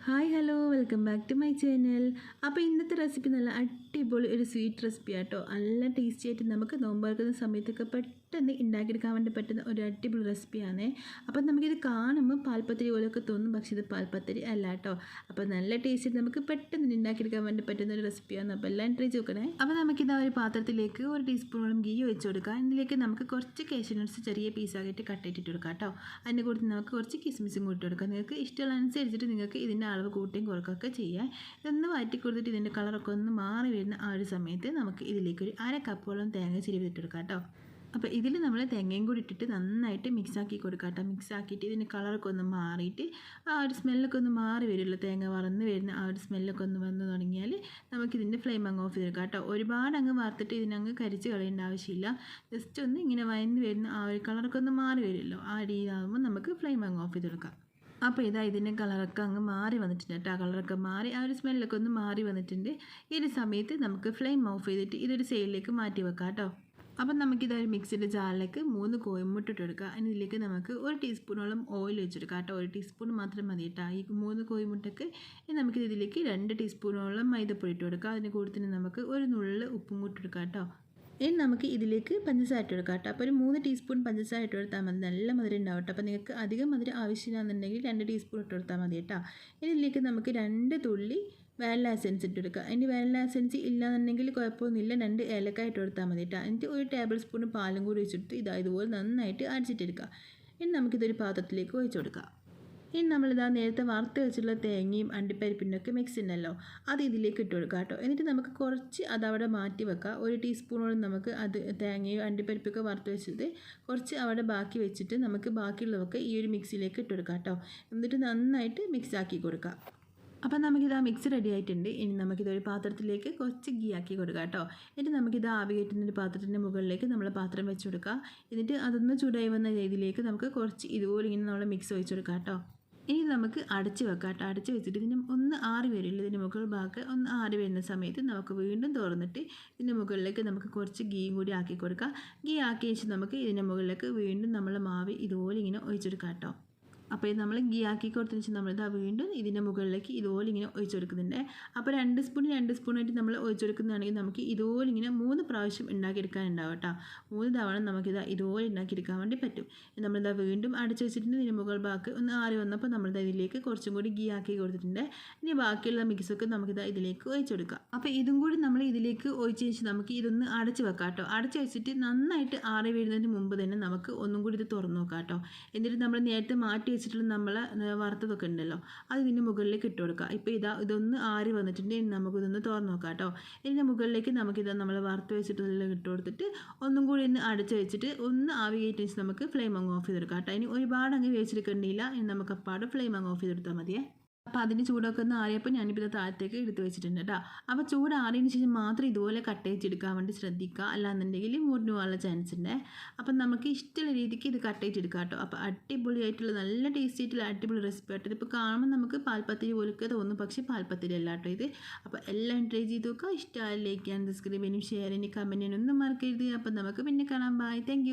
Hi hello welcome back to my channel അപ്പോൾ ഇന്നത്തെ recipe നല്ല അടിപൊളി ഒരു സ്വീറ്റ് റെസിപ്പി ആട്ടോ. നല്ല ടേസ്റ്റി ആയിട്ട് നമുക്ക് നോമ്പ് സമയത്തൊക്കെ പെട്ടെന്ന് ഉണ്ടാക്കിയെടുക്കാൻ വേണ്ടി പറ്റുന്ന ഒരു അടിപൊളി റെസിപ്പിയാണ് അപ്പോൾ നമുക്കിത് കാണുമ്പോൾ പാൽപ്പത്തിരി പോലെയൊക്കെ തോന്നും. പക്ഷേ ഇത് പാൽപ്പത്തിരി അല്ല കേട്ടോ അപ്പോൾ നല്ല ടേസ്റ്റ് നമുക്ക് പെട്ടെന്ന് ഉണ്ടാക്കിയെടുക്കാൻ വേണ്ടി പറ്റുന്ന ഒരു റെസിപ്പിയാണ് അപ്പോൾ എല്ലാം ട്രൈ നോക്കണേ. അപ്പോൾ നമുക്കിത് ഒരു പാത്രത്തിലേക്ക് ഒരു ടീസ്പൂണോളം ഗീ ഒഴിച്ച് കൊടുക്കാം. ഇതിലേക്ക് നമുക്ക് കുറച്ച് കേശു ചെറിയ പീസാക്കിയിട്ട് കട്ട് ഇട്ടിട്ട് കൊടുക്കാം കേട്ടോ അതിന്റെ കൂടെ നമുക്ക് കുറച്ച് കിസ്മിസും കൂട്ടി കൊടുക്കാം. നിങ്ങൾക്ക് ഇഷ്ടമുള്ള അനുസരിച്ചിട്ട് നിങ്ങൾക്ക് ഇതിന്റെ അളവ് കൂട്ടിയും കുറക്കൊക്കെ ചെയ്യാം ഇതൊന്ന് വഴറ്റി കൊടുത്തിട്ട് ഇതിന്റെ കളറൊക്കെ ഒന്ന് മാറി വരുന്ന ആ ഒരു സമയത്ത് നമുക്ക് ഇതിലേക്ക് ഒരു അര കപ്പോളം തേങ്ങ ചിരിവ് ഇട്ടെടുക്കാം കേട്ടോ അപ്പോൾ ഇതിൽ നമ്മൾ തേങ്ങയും കൂടി ഇട്ടിട്ട് നന്നായിട്ട് മിക്സാക്കി കൊടുക്കാം കേട്ടോ മിക്സാക്കിയിട്ട് ഇതിന്റെ കളറൊക്കെ ഒന്ന് മാറിയിട്ട് ആ ഒരു സ്മെല്ലൊക്കെ ഒന്ന് മാറി വരുമല്ലോ തേങ്ങ വറന്ന് വരുന്ന ആ ഒരു സ്മെല്ലൊക്കെ ഒന്ന് വന്ന് തുടങ്ങിയാൽ നമുക്കിതിന്റെ ഫ്ലെയിം അങ്ങ് ഓഫ് ചെയ്തെടുക്കാം കേട്ടോ ഒരുപാട് അങ്ങ് വറുത്തിട്ട് ഇതിനങ്ങ് കരിച്ച് കളയേണ്ട ആവശ്യമില്ല. ജസ്റ്റ് ഒന്ന് ഇങ്ങനെ വയന്ന് വരുന്ന ആ ഒരു കളറൊക്കെ ഒന്ന് മാറി വരുമല്ലോ. ആ രീതിയിലാകുമ്പോൾ നമുക്ക് ഫ്ലെയിം അങ്ങ് ഓഫ് ചെയ്തെടുക്കാം. അപ്പോൾ ഇതാ ഇതിന്റെ കളറൊക്കെ അങ്ങ് മാറി വന്നിട്ടുണ്ട് കേട്ടോ. ആ കളറൊക്കെ മാറി ആ ഒരു സ്മെല്ലൊക്കെ ഒന്ന് മാറി വന്നിട്ടുണ്ട്. ഈ ഒരു സമയത്ത് നമുക്ക് ഫ്ലെയിം ഓഫ് ചെയ്തിട്ട് ഇതൊരു സൈഡിലേക്ക് മാറ്റി വെക്കാം കേട്ടോ. അപ്പം നമുക്കിത് ഒരു മിക്സിന്റെ ജാറിലേക്ക് മൂന്ന് കോയമ്പുട്ട് ഇട്ട് കൊടുക്കുക അതിന് ഇതിലേക്ക് നമുക്ക് ഒരു ടീസ്പൂണോളം ഓയിൽ വെച്ചെടുക്കാം കേട്ടോ. ഒരു ടീസ്പൂൺ മാത്രം മതി കേട്ടോ. ഈ മൂന്ന് കോയമ്പുട്ടൊക്കെ. നമുക്ക് ഇതിലേക്ക് രണ്ട് ടീസ്പൂണോളം മൈദപ്പൊടി ഇട്ട് കൊടുക്കാം. അതിന് കൂടെ തന്നെ നമുക്ക് ഒരു നുള്ളിൽ ഉപ്പും കൂട്ടി എടുക്കാം കേട്ടോ. ഇനി നമുക്ക് ഇതിലേക്ക് പഞ്ചസാര ഇട്ട് കൊടുക്കാം കേട്ടോ. അപ്പോൾ ഒരു മൂന്ന് ടീസ്പൂൺ പഞ്ചസാര ഇട്ട് കൊടുത്താൽ മതി. നല്ല മധുരം ഉണ്ടാവും കേട്ടോ. അപ്പോൾ നിങ്ങൾക്ക് അധികം മധുരം ആവശ്യമില്ലാന്നുണ്ടെങ്കിൽ രണ്ട് ടീസ്പൂൺ ഇട്ട് കൊടുത്താൽ മതി കേട്ടോ. ഇനി ഇതിലേക്ക് നമുക്ക് രണ്ട് തുള്ളി വാനില എസൻസ് ഇട്ട് ഇനി വാനില എസൻസ് ഇല്ലാന്നുണ്ടെങ്കിൽ കുഴപ്പമൊന്നുമില്ല. രണ്ട് ഏലക്ക ഇട്ട് കൊടുത്താൽ മതി കേട്ടോ. എന്നിട്ട് ഒരു ടേബിൾ സ്പൂൺ പാലും കൂടി വെച്ചെടുത്ത് ഇതാ ഇതുപോലെ നന്നായിട്ട് അടിച്ചിട്ടെടുക്കുക ഇനി നമുക്കിതൊരു പാത്രത്തിലേക്ക് ഒഴിച്ചു കൊടുക്കാം. ഇനി നമ്മളിതാ നേരത്തെ വറുത്ത് വെച്ചിട്ടുള്ള തേങ്ങയും അണ്ടിപ്പരിപ്പിന്റെ ഒക്കെ മിക്സ് ഉണ്ടല്ലോ അത് ഇതിലേക്ക് ഇട്ട് കൊടുക്കുക കേട്ടോ. എന്നിട്ട് നമുക്ക് കുറച്ച് അതവിടെ മാറ്റി വെക്കാം. ഒരു ടീസ്പൂണോളം നമുക്ക് അത് തേങ്ങയും അണ്ടിപ്പരിപ്പൊക്കെ വറുത്ത് വെച്ചത് കുറച്ച് അവിടെ ബാക്കി വെച്ചിട്ട് നമുക്ക് ബാക്കിയുള്ളതൊക്കെ ഈ ഒരു മിക്സിയിലേക്ക് ഇട്ട് കൊടുക്കാം കേട്ടോ. എന്നിട്ട് നന്നായിട്ട് മിക്സ് ആക്കി കൊടുക്കുക അപ്പം നമുക്കിത് ആ മിക്സ് റെഡി ആയിട്ടുണ്ട്. ഇനി നമുക്കിതൊരു പാത്രത്തിലേക്ക് കുറച്ച് ഗീ ആക്കി കൊടുക്കാം കേട്ടോ. എന്നിട്ട് നമുക്കിത് ആവി ഒരു പാത്രത്തിന്റെ മുകളിലേക്ക് നമ്മൾ പാത്രം വെച്ച് കൊടുക്കുക എന്നിട്ട് അതൊന്ന് ചൂടായി വന്ന രീതിയിലേക്ക് നമുക്ക് കുറച്ച് ഇതുപോലെ ഇങ്ങനെ നമ്മൾ മിക്സ് ഒഴിച്ച് കൊടുക്കാം കേട്ടോ. ഇനി നമുക്ക് അടച്ച് വെക്കാം കേട്ടോ. അടച്ച് വെച്ചിട്ട് ഇതിന് ഒന്ന് ആറ് വരില്ല ഇതിന്റെ മുകൾ ഭാഗത്ത് ഒന്ന് ആറ് വരുന്ന സമയത്ത് നമുക്ക് വീണ്ടും തുറന്നിട്ട് ഇതിന്റെ മുകളിലേക്ക് നമുക്ക് കുറച്ച് ഗീയും കൂടി ആക്കി കൊടുക്കാം. ഗീ ആക്കി വെച്ച് നമുക്ക് ഇതിന്റെ മുകളിലേക്ക് വീണ്ടും നമ്മൾ മാവ് ഇതുപോലെ ഇങ്ങനെ ഒഴിച്ചെടുക്കാം കേട്ടോ. അപ്പോൾ ഇത് നമ്മൾ ഗീ ആക്കി കൊടുത്തതിന് ശേഷം നമ്മളിതാ വീണ്ടും ഇതിന്റെ മുകളിലേക്ക് ഇതുപോലെ ഇങ്ങനെ ഒഴിച്ചു കൊടുക്കുന്നുണ്ട്. അപ്പോൾ രണ്ട് സ്പൂൺ രണ്ട് സ്പൂണായിട്ട് നമ്മൾ ഒഴിച്ചു കൊടുക്കുന്നതാണെങ്കിൽ നമുക്ക് ഇതുപോലെ ഇങ്ങനെ മൂന്ന് പ്രാവശ്യം ഉണ്ടാക്കിയെടുക്കാൻ ഉണ്ടാവും കേട്ടോ. മൂന്ന് തവണ നമുക്കിത് ഇതുപോലെ ഉണ്ടാക്കിയെടുക്കാൻ വേണ്ടി പറ്റും. നമ്മളിതാ വീണ്ടും അടച്ചു വെച്ചിട്ടുണ്ട്. ഇതിന്റെ മുകൾ ബാക്ക് ഒന്ന് ആറി വന്നപ്പോൾ നമ്മളിതാ ഇതിലേക്ക് കുറച്ചും കൂടി ഗീ ആക്കി കൊടുത്തിട്ടുണ്ട്. ഇനി ബാക്കിയുള്ള മിക്സൊക്കെ നമുക്കിത് ഇതിലേക്ക് ഒഴിച്ചു കൊടുക്കാം. അപ്പോൾ ഇതും കൂടി നമ്മൾ ഇതിലേക്ക് ഒഴിച്ചു വെച്ച് നമുക്ക് ഇതൊന്ന് അടച്ചു വെക്കാം കേട്ടോ. അടച്ച് വെച്ചിട്ട് നന്നായിട്ട് ആറി വീഴുന്നതിന് മുമ്പ് തന്നെ നമുക്ക് ഒന്നും കൂടി ഇത് തുറന്നു നോക്കാം കേട്ടോ. എന്നിട്ട് നമ്മൾ നേരത്തെ മാറ്റി വെച്ചിട്ടുള്ള നമ്മൾ വറുത്തതൊക്കെ ഉണ്ടല്ലോ അത് ഇതിന്റെ മുകളിലേക്ക് ഇട്ട് കൊടുക്കുക. ഇപ്പോൾ ഇതാ ഇതൊന്ന് ആരി വന്നിട്ടുണ്ട് ഇനി നമുക്കിതൊന്ന് തുറന്ന് നോക്കാം കേട്ടോ. ഇതിന്റെ മുകളിലേക്ക് നമുക്കിത് നമ്മൾ വറുത്ത് വെച്ചിട്ടുള്ള ഇട്ട് കൊടുത്തിട്ട് ഒന്നും കൂടി ഒന്ന് അടച്ച് വെച്ചിട്ട് ഒന്ന് ആവി കയറ്റി നമുക്ക് ഫ്ലെയിം അങ്ങ് ഓഫ് ചെയ്തെടുക്കാം കേട്ടോ. ഇനി ഒരുപാട് അങ്ങ് വേവിച്ചെടുക്കേണ്ടിയില്ല. ഇനി നമുക്ക് അപ്പാട് ഫ്ലെയിം അങ്ങ് ഓഫ് ചെയ്തെടുത്താൽ മതിയേ. അപ്പോൾ അതിന് ചൂടൊക്കെ ഒന്ന് ആറിയപ്പോൾ ഞാനിപ്പോൾ ഇത് താഴത്തേക്ക് എടുത്ത് വെച്ചിട്ടുണ്ട് കേട്ടോ. അപ്പോൾ ചൂട് ആറിയതിന് ശേഷം മാത്രം ഇതുപോലെ കട്ട് ചെയ്തെടുക്കാൻ വേണ്ടി ശ്രദ്ധിക്കുക. അല്ലാന്നുണ്ടെങ്കിൽ മുറിഞ്ഞു പോകാനുള്ള ചാൻസ് ഉണ്ട്. അപ്പം നമുക്ക് ഇഷ്ടമുള്ള രീതിക്ക് ഇത് കട്ട് ചെയ്തെടുക്കാം കേട്ടോ. അപ്പോൾ അടിപൊളിയായിട്ടുള്ള നല്ല ടേസ്റ്റി ആയിട്ടുള്ള അടിപൊളി റെസിപ്പി ആയിട്ട് ഇതിപ്പോൾ കാണുമ്പോൾ നമുക്ക് പാൽപ്പത്തിരി പോലൊക്കെ തോന്നും പക്ഷേ പാൽപ്പത്തിരി അല്ല കേട്ടോ ഇത്. അപ്പോൾ എല്ലാം ട്രൈ ചെയ്ത് നോക്കുക. ഇഷ്ടമായി ലൈക്ക് ചെയ്യാൻ സബ്സ്ക്രൈബ് ചെയ്യാനും ഷെയർ ചെയ്യാനും കമന്റ് ചെയ്യാനും ഒന്നും മറക്കരുത്. അപ്പോൾ നമുക്ക് പിന്നെ കാണാം. Bye thank